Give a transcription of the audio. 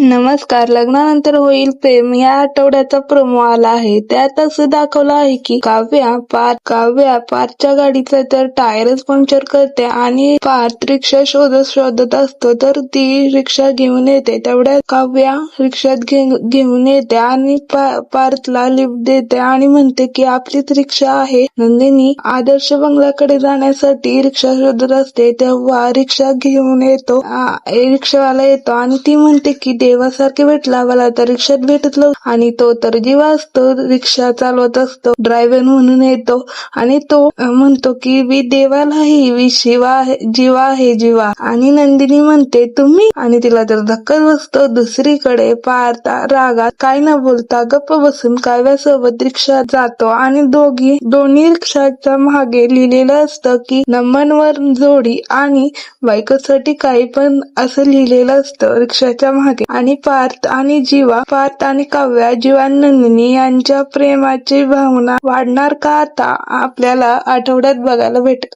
नमस्कार. लग्नानंतर होईल प्रेम. या आठवड्याचा प्रोमो आला आहे. त्यात असं दाखवलं आहे की काव्या पार काव्या पारच्या गाडीचा तर टायरच पंक्चर करते आणि पार्थ रिक्षा शोधत शोधत असतो. तर ती रिक्षा घेऊन येते. तेवढ्या काव्या रिक्षात घे- घेऊन येते आणि पा- पार्थला लिफ्ट देते आणि म्हणते की आपलीच रिक्षा आहे. नंदिनी आदर्श बंगल्याकडे जाण्यासाठी रिक्षा शोधत असते. तेव्हा रिक्षा घेऊन येतो. रिक्षावाला येतो आणि ती म्हणते की देवासारखे भेटला मला तर रिक्षात भेटलो आणि तो तर जीवा असतो रिक्षा चालवत असतो ड्रायव्हर म्हणून येतो. आणि तो म्हणतो की मी देवालाही मी शिवा आहे जीवा आहे जीवा. आणि नंदिनी म्हणते तुम्ही? आणि तिला तर धक्काच बसतो. दुसरीकडे पारता रागात काय न बोलता गप्प बसून काव्यासोबत रिक्षा जातो. आणि दोघी दोन्ही रिक्षाच्या मागे लिहिलेलं असतं की नमनवर जोडी आणि बायकोसाठी काही पण असं लिहिलेलं असतं रिक्षाच्या मागे. आणि पार्थ आणि जीवा पार्थ आणि काव्या जीवानंदिनी नंदिनी यांच्या प्रेमाची भावना वाढणार का आता? आपल्याला आठवड्यात बघायला भेटेल.